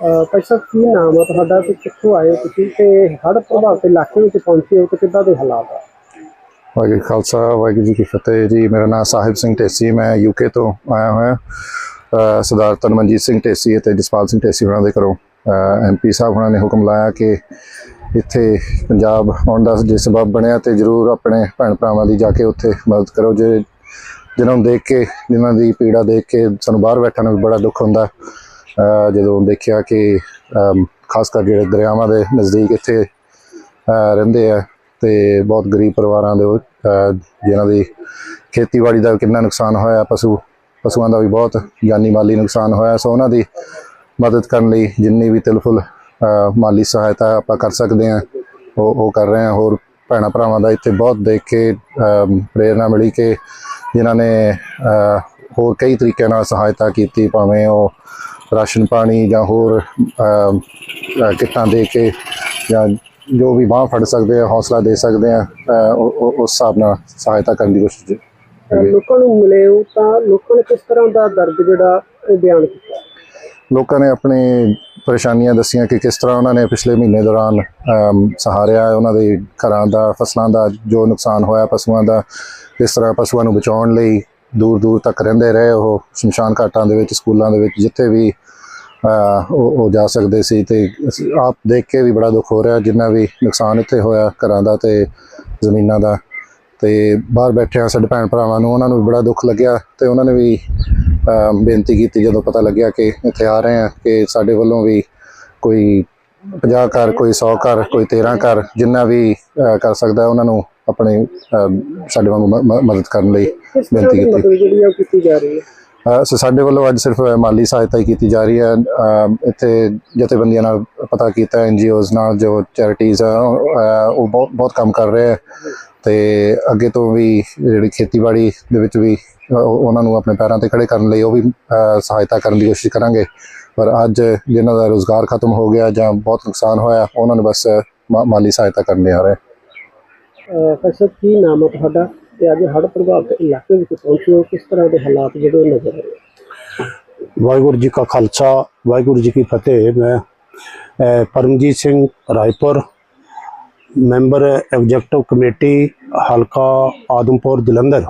ਭਾਈ ਸਾਹਿਬ, ਕੀ ਨਾਮ ਹੈ ਤੁਹਾਡਾ ਤੇ ਕਿੱਥੋਂ ਆਏ ਹੋ ਤੁਸੀਂ? ਤੇ ਹੜ੍ਹ ਪ੍ਰਭਾਵਿਤ ਇਲਾਕੇ ਵਿੱਚ ਪਹੁੰਚੇ ਹੋ ਤੇ ਕਿੱਦਾਂ ਦੇ ਹਾਲਾਤ ਆ? ਵਾਹਿਗੁਰੂ ਜੀ ਖਾਲਸਾ, ਵਾਹਿਗੁਰੂ ਜੀ ਕੀ ਫਤਿਹ ਜੀ। ਮੇਰਾ ਨਾਮ ਸਾਹਿਬ ਸਿੰਘ ਢੇਸੀ, ਮੈਂ ਯੂਕੇ ਤੋਂ ਆਇਆ ਹੋਇਆ। ਸਰਦਾਰ ਤਨਮਨਜੀਤ ਸਿੰਘ ਢੇਸੀ ਅਤੇ ਜਸਪਾਲ ਸਿੰਘ ਢੇਸੀ ਉਹਨਾਂ ਦੇ ਘਰੋਂ ਐਮਪੀ ਸਾਹਿਬ ਉਹਨਾਂ ਨੇ ਹੁਕਮ ਲਾਇਆ ਕਿ ਇੱਥੇ ਪੰਜਾਬ ਆਉਣ ਦਾ ਜੇ ਸਬਬ ਬਣਿਆ ਤੇ ਜਰੂਰ ਆਪਣੇ ਭੈਣ ਭਰਾਵਾਂ ਦੀ ਜਾ ਕੇ ਉੱਥੇ ਮਦਦ ਕਰੋ। ਜੇ ਜਿਨ੍ਹਾਂ ਨੂੰ ਦੇਖ ਕੇ, ਜਿਨ੍ਹਾਂ ਦੀ ਪੀੜਾ ਦੇਖ ਕੇ ਸਾਨੂੰ ਬਾਹਰ ਬੈਠਣ ਨੂੰ ਬੜਾ ਦੁੱਖ ਹੁੰਦਾ ਜਦੋਂ ਦੇਖਿਆ ਕਿ ਖਾਸ ਕਰ ਜਿਹੜੇ ਦਰਿਆਵਾਂ ਦੇ ਨਜ਼ਦੀਕ ਇੱਥੇ ਰਹਿੰਦੇ ਆ ਤੇ ਬਹੁਤ ਗਰੀਬ ਪਰਿਵਾਰਾਂ ਦੇ ਉਹ, ਜਿਨ੍ਹਾਂ ਦੀ ਖੇਤੀਬਾੜੀ ਦਾ ਕਿੰਨਾ ਨੁਕਸਾਨ ਹੋਇਆ ਪਸ਼ੂ ਪਸ਼ੂਆਂ ਦਾ ਵੀ ਬਹੁਤ ਜਾਨੀ ਮਾਲੀ ਨੁਕਸਾਨ ਹੋਇਆ ਸੋ ਉਹਨਾਂ ਦੀ ਮਦਦ ਕਰਨ ਲਈ ਜਿੰਨੀ ਵੀ ਤਿਲਫੁਲ ਮਾਲੀ ਸਹਾਇਤਾ ਆਪਾਂ ਕਰ ਸਕਦੇ ਹਾਂ ਉਹ ਉਹ ਕਰ ਰਹੇ ਹਾਂ। ਹੋਰ ਭੈਣਾਂ ਭਰਾਵਾਂ ਦਾ ਇੱਥੇ ਬਹੁਤ ਦੇਖ ਕੇ ਅ, ਪ੍ਰੇਰਣਾ ਮਿਲੀ ਕਿ ਜਿਨ੍ਹਾਂ ਨੇ ਹੋਰ ਕਈ ਤਰੀਕਿਆਂ ਨਾਲ ਸਹਾਇਤਾ ਕੀਤੀ ਭਾਵੇਂ ਉਹ ਰਾਸ਼ਨ ਪਾਣੀ ਜਾਂ ਹੋਰ ਕਿੱਟਾਂ ਦੇ ਕੇ ਜਾਂ ਜੋ ਵੀ ਬਾਹ ਫੜ ਸਕਦੇ ਆ ਹੌਸਲਾ ਦੇ ਸਕਦੇ ਆ ਉਹ- ਉਹ- ਉਸ ਹਿਸਾਬ ਨਾਲ ਸਹਾਇਤਾ ਕਰਨ ਦੀ ਕੋਸ਼ਿਸ਼ ਲੋਕਾਂ ਨੂੰ ਮਿਲੇ ਹੋ ਤਾਂ ਲੋਕਾਂ ਨੇ ਕਿਸ ਤਰ੍ਹਾਂ ਦਾ ਦਰਦ ਜਿਹੜਾ ਉਹ ਬਿਆਨ ਕੀਤਾ? ਲੋਕਾਂ ਨੇ ਆਪਣੀ ਪਰੇਸ਼ਾਨੀਆਂ ਦੱਸੀਆਂ ਕਿ ਕਿਸ ਤਰ੍ਹਾਂ ਉਹਨਾਂ ਨੇ ਪਿਛਲੇ ਮਹੀਨੇ ਦੌਰਾਨ ਸਹਾਰਿਆ ਉਹਨਾਂ ਦੇ ਘਰਾਂ ਦਾ ਫਸਲਾਂ ਦਾ ਜੋ ਨੁਕਸਾਨ ਹੋਇਆ ਪਸ਼ੂਆਂ ਦਾ ਕਿਸ ਤਰ੍ਹਾਂ ਪਸ਼ੂਆਂ ਨੂੰ ਬਚਾਉਣ ਲਈ ਦੂਰ ਦੂਰ ਤੱਕ ਰਹਿੰਦੇ ਰਹੇ, ਉਹ ਸ਼ਮਸ਼ਾਨ ਘਾਟਾਂ ਦੇ ਵਿੱਚ, ਸਕੂਲਾਂ ਦੇ ਵਿੱਚ, ਜਿੱਥੇ ਵੀ ਉਹ ਉਹ ਜਾ ਸਕਦੇ ਸੀ ਤੇ ਆਪ ਦੇਖ ਕੇ ਵੀ ਬੜਾ ਦੁੱਖ ਹੋ ਰਿਹਾ, ਜਿੰਨਾ ਵੀ ਨੁਕਸਾਨ ਇੱਥੇ ਹੋਇਆ ਘਰਾਂ ਦਾ ਤੇ ਜ਼ਮੀਨਾਂ ਦਾ। ਤੇ ਬਾਹਰ ਬੈਠੇ ਆ ਸਾਡੇ ਭੈਣ ਭਰਾਵਾਂ ਨੂੰ, ਉਹਨਾਂ ਨੂੰ ਵੀ ਬੜਾ ਦੁੱਖ ਲੱਗਿਆ ਤੇ ਉਹਨਾਂ ਨੇ ਵੀ ਬੇਨਤੀ ਕੀਤੀ ਜਦੋਂ ਪਤਾ ਲੱਗਿਆ ਕਿ ਇੱਥੇ ਆ ਰਹੇ ਆ ਕਿ ਸਾਡੇ ਵੱਲੋਂ ਵੀ ਕੋਈ 50 ਘਰ ਕੋਈ 100 ਘਰ ਕੋਈ 13 ਘਰ ਜਿੰਨਾ ਵੀ ਕਰ ਸਕਦਾ ਉਹਨਾਂ ਨੂੰ ਆਪਣੇ ਸਾਡੇ ਵਾਂਗੂ ਮਦਦ ਕਰਨ ਲਈ ਬੇਨਤੀ ਕੀਤੀ। ਸੋ ਸਾਡੇ ਵੱਲੋਂ ਅੱਜ ਸਿਰਫ ਮਾਲੀ ਸਹਾਇਤਾ ਹੀ ਕੀਤੀ ਜਾ ਰਹੀ ਹੈ। ਇੱਥੇ ਜਥੇਬੰਦੀਆਂ ਨਾਲ ਪਤਾ ਕੀਤਾ ਐਨਜੀਓਜ਼ ਨਾਲ ਜੋ ਚੈਰਿਟੀਜ਼ ਆ ਉਹ ਬਹੁਤ ਬਹੁਤ ਕੰਮ ਕਰ ਰਹੇ ਆ ਤੇ ਅੱਗੇ ਤੋਂ ਵੀ ਜਿਹੜੀ ਖੇਤੀਬਾੜੀ ਦੇ ਵਿੱਚ ਵੀ ਉਹਨਾਂ ਨੂੰ ਆਪਣੇ ਪੈਰਾਂ ਤੇ ਖੜੇ ਕਰਨ ਲਈ ਉਹ ਵੀ ਸਹਾਇਤਾ ਕਰਨ ਦੀ ਕੋਸ਼ਿਸ਼ ਕਰਾਂਗੇ। ਪਰ ਅੱਜ ਜਿਨ੍ਹਾਂ ਦਾ ਰੋਜ਼ਗਾਰ ਖਤਮ ਹੋ ਗਿਆ ਜਾਂ ਬਹੁਤ ਨੁਕਸਾਨ ਹੋਇਆ, ਉਹਨਾਂ ਨੂੰ ਬਸ ਮਾਲੀ ਸਹਾਇਤਾ ਕਰਨ ਲਈ ਆ ਰਹੇ। ਅਹ ਕੀ ਨਾਮ ਹੈ ਤੁਹਾਡਾ? ਤੇ ਅੱਜ ਹੜ੍ਹ ਪ੍ਰਭਾਵਿਤ ਇਲਾਕੇ ਵਿੱਚ ਪਹੁੰਚੇ ਹੋ, ਕਿਸ ਤਰ੍ਹਾਂ ਦੇ ਹਾਲਾਤ ਜਿਹੜੇ ਉਹ ਨਜ਼ਰ ਆ ਵਾਹਿਗੁਰੂ ਜੀ ਕਾ ਖਾਲਸਾ, ਵਾਹਿਗੁਰੂ ਜੀ ਕੀ ਫਤਿਹ। ਮੈਂ Paramjit Singh Raipur, member executive committee, ਹਲਕਾ ਆਦਮਪੁਰ, ਜਲੰਧਰ।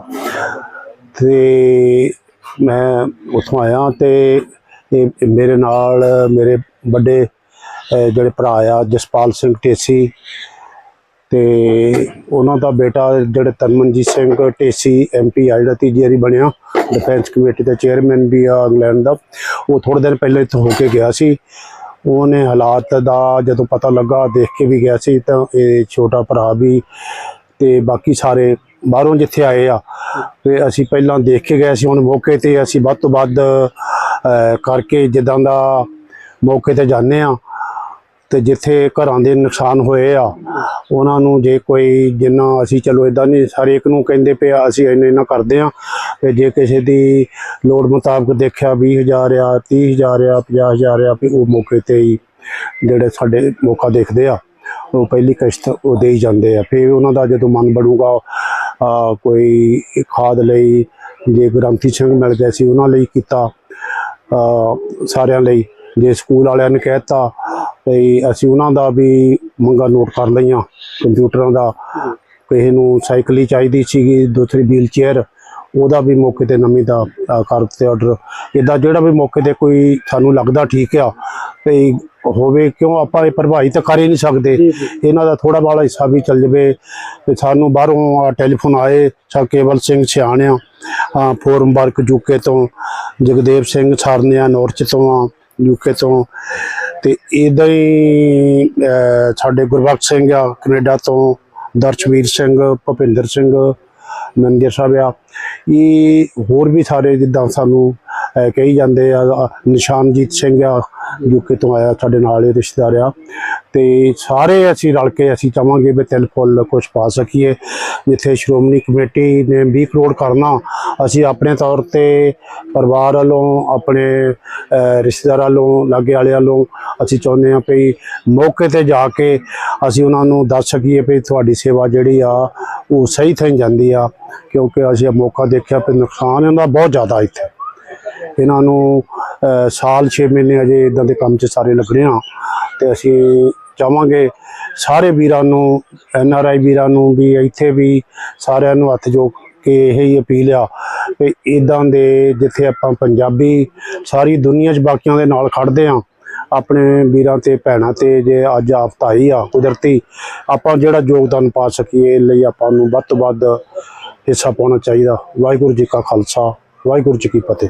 ਤੇ ਮੈਂ ਉੱਥੋਂ ਆਇਆ ਤੇ ਮੇਰੇ ਨਾਲ ਮੇਰੇ ਵੱਡੇ ਜਿਹੜੇ ਭਰਾ ਆ, ਜਸਪਾਲ ਸਿੰਘ ਢੇਸੀ ਤੇ ਉਹਨਾਂ ਦਾ ਬੇਟਾ ਜਿਹੜੇ ਤਨਮਨਜੀਤ ਸਿੰਘ ਢੇਸੀ ਐਮਪੀ ਆ, ਜਿਹੜਾ ਤੀਜੀ ਵਾਰੀ ਬਣਿਆ ਡਿਫੈਂਸ ਕਮੇਟੀ ਦਾ ਚੇਅਰਮੈਨ ਵੀ ਆ ਇੰਗਲੈਂਡ ਦਾ, ਉਹ ਥੋੜੇ ਦਿਨ ਪਹਿਲਾਂ ਇੱਥੋਂ ਹੋ ਕੇ ਗਿਆ ਸੀ। ਉਹਨੇ ਹਾਲਾਤ ਦਾ ਜਦੋਂ ਪਤਾ ਲੱਗਾ, ਦੇਖ ਕੇ ਵੀ ਗਿਆ ਸੀ, ਤਾਂ ਇਹ ਛੋਟਾ ਭਰਾ ਵੀ ਤੇ ਬਾਕੀ ਸਾਰੇ ਬਾਹਰੋਂ ਜਿੱਥੇ ਆਏ ਆ, ਤੇ ਅਸੀਂ ਪਹਿਲਾਂ ਦੇਖ ਕੇ ਗਏ ਸੀ ਹੁਣ ਮੌਕੇ ਤੇ ਅਸੀਂ ਵੱਧ ਤੋਂ ਵੱਧ ਕਰਕੇ ਜਿੱਦਾਂ ਦਾ ਮੌਕੇ ਤੇ ਜਾਂਦੇ ਆ। ਤੇ ਜਿੱਥੇ ਘਰਾਂ ਦੇ ਨੁਕਸਾਨ ਹੋਏ ਆ, ਉਹਨਾਂ ਨੂੰ ਜੇ ਕੋਈ ਜਿੰਨਾ ਅਸੀਂ ਚਲੋ ਇਦਾਂ ਨਹੀਂ ਸਾਰੇ ਇੱਕ ਨੂੰ ਕਹਿੰਦੇ ਪਿਆ ਅਸੀਂ ਇੰਨੇ ਇੰਨਾ ਕਰਦੇ ਆ, ਤੇ ਜੇ ਕਿਸੇ ਦੀ ਲੋੜ ਮੁਤਾਬਕ ਦੇਖਿਆ 20000 ਆ 30000 ਆ 50000 ਆ, ਵੀ ਉਹ ਮੌਕੇ ਤੇ ਹੀ ਜਿਹੜੇ ਸਾਡੇ ਮੌਕਾ ਦੇਖਦੇ ਆ, ਉਹ ਪਹਿਲੀ ਕਿਸ਼ਤ ਉਹ ਦੇ ਹੀ ਜਾਂਦੇ ਆ। ਫਿਰ ਉਹਨਾਂ ਦਾ ਜਦੋਂ ਮਨ ਬਣੂਗਾ ਕੋਈ ਖਾਦ ਲਈ, ਜੇ ਗ੍ਰੰਥੀ ਸਿੰਘ ਮਿਲ ਗਏ ਸੀ, ਉਹਨਾਂ ਲਈ ਕੀਤਾ ਸਾਰਿਆਂ ਲਈ, ਜੇ ਸਕੂਲ ਵਾਲਿਆਂ ਨੇ ਕਹਿਤਾ ਵੀ ਅਸੀਂ ਉਹਨਾਂ ਦਾ ਵੀ ਮੰਗਾ ਨੋਟ ਕਰ ਲਈਆਂ ਕੰਪਿਊਟਰਾਂ ਦਾ। ਕਿਸੇ ਨੂੰ ਸਾਈਕਲ ਹੀ ਚਾਹੀਦੀ ਸੀਗੀ ਦੂਸਰੀ ਵੀਲ ਚੇਅਰ ਉਹਦਾ ਵੀ ਮੌਕੇ ਤੇ ਨਵੀਂ ਦਾ ਕਰ ਦਿੱਤੇ ਆਰਡਰ ਇਦਾਂ ਜਿਹੜਾ ਵੀ ਮੌਕੇ ਤੇ ਕੋਈ ਸਾਨੂੰ ਲੱਗਦਾ ਠੀਕ ਆ ਵੀ ਹੋਵੇ ਕਿਉਂ ਆਪਾਂ ਇਹ ਪ੍ਰਭਾਵਿਤ ਤਾਂ ਕਰ ਹੀ ਨਹੀਂ ਸਕਦੇ। ਇਹਨਾਂ ਦਾ ਥੋੜਾ ਬਾਲਾ ਹਿੱਸਾ ਵੀ ਚੱਲ ਜਵੇ ਤੇ ਸਾਨੂੰ ਬਾਹਰੋਂ ਟੈਲੀਫੋਨ ਆਏ ਸਾ ਕੇਵਲ ਸਿੰਘ ਸਿਆਣਿਆ ਆ ਫੋਰਮ ਵਰਕ ਯੂਕੇ ਤੋਂ ਜਗਦੇਵ ਸਿੰਘ ਸਰਨਿਆ ਨੌਰਚ ਤੋਂ ਆ ਯੂਕੇ ਤੋਂ। ਤੇ ਇਦਾਂ ਹੀ ਸਾਡੇ ਗੁਰਬਖਸ਼ ਸਿੰਘ ਆ ਕੈਨੇਡਾ ਤੋਂ ਦਰਸ਼ਵੀਰ ਸਿੰਘ ਭੁਪਿੰਦਰ ਸਿੰਘ ਮੰਦਿਰ ਸਾਹਿਬ ਆ। ਇਹ ਹੋਰ ਵੀ ਸਾਰੇ ਜਿੱਦਾਂ ਸਾਨੂੰ ਕਹੀ ਜਾਂਦੇ ਆ ਆ, ਨਿਸ਼ਾਨਜੀਤ ਸਿੰਘ ਆ ਯੂਕੇ ਤੋਂ ਆਇਆ ਸਾਡੇ ਨਾਲ ਇਹ ਰਿਸ਼ਤੇਦਾਰ ਆ। ਤੇ ਸਾਰੇ ਅਸੀਂ ਰਲ ਕੇ ਅਸੀਂ ਚਾਹਾਂਗੇ ਵੀ ਤਿਲ ਫੁੱਲ ਕੁਝ ਪਾ ਸਕੀਏ। ਜਿੱਥੇ ਸ਼੍ਰੋਮਣੀ ਕਮੇਟੀ ਨੇ 20 ਕਰੋੜ ਕਰਨਾ ਅਸੀਂ ਆਪਣੇ ਤੌਰ ਤੇ ਪਰਿਵਾਰ ਵੱਲੋਂ, ਆਪਣੇ ਰਿਸ਼ਤੇਦਾਰਾਂ ਵੱਲੋਂ, ਲਾਗੇ ਵਾਲਿਆਂ ਵੱਲੋਂ ਅਸੀਂ ਚਾਹੁੰਦੇ ਹਾਂ ਵੀ ਮੌਕੇ ਤੇ ਜਾ ਕੇ ਅਸੀਂ ਉਹਨਾਂ ਨੂੰ ਦੱਸ ਸਕੀਏ ਵੀ ਤੁਹਾਡੀ ਸੇਵਾ ਜਿਹੜੀ ਆ, ਉਹ ਸਹੀ ਥਾਂ ਜਾਂਦੀ ਆ, ਕਿਉਂਕਿ ਅਸੀਂ ਇਹ ਮੌਕਾ ਦੇਖਿਆ ਵੀ ਨੁਕਸਾਨ ਇਹਦਾ ਬਹੁਤ ਜ਼ਿਆਦਾ ਇੱਥੇ। ਇਹਨਾਂ ਨੂੰ ਸਾਲ 6 ਮਹੀਨੇ ਅਜੇ ਇਦਾਂ ਦੇ ਕੰਮ 'ਚ ਸਾਰੇ ਲੱਗਣੇ ਆ ਤੇ ਅਸੀਂ ਚਾਹਾਂਗੇ ਸਾਰੇ ਵੀਰਾਂ ਨੂੰ, ਐਨ ਆਰ ਆਈ ਵੀਰਾਂ ਨੂੰ ਵੀ ਇੱਥੇ ਵੀ ਸਾਰਿਆਂ ਨੂੰ ਹੱਥ ਜੋੜ ਕੇ ਇਹ ਹੀ ਅਪੀਲ ਆ ਕਿ ਇਦਾਂ ਦੇ ਜਿੱਥੇ ਆਪਾਂ ਪੰਜਾਬੀ ਸਾਰੀ ਦੁਨੀਆ 'ਚ ਬਾਕੀਆਂ ਦੇ ਨਾਲ ਖੜਦੇ ਆ ਆਪਣੇ ਵੀਰਾਂ ਤੇ ਭੈਣਾਂ ਤੇ ਜੇ ਅੱਜ ਆਫਤ ਆਈ ਆ, ਕੁਦਰਤੀ, ਆਪਾਂ ਜਿਹੜਾ ਯੋਗਦਾਨ ਪਾ ਸਕੀਏ, ਇਹ ਲਈ ਆਪਾਂ ਨੂੰ ਵੱਧ ਤੋਂ ਵੱਧ ਹਿੱਸਾ ਪਾਉਣਾ ਚਾਹੀਦਾ। ਵਾਹਿਗੁਰੂ ਜੀ ਕਾ ਖਾਲਸਾ, ਵਾਹਿਗੁਰੂ ਜੀ ਕੀ ਫਤਿਹ।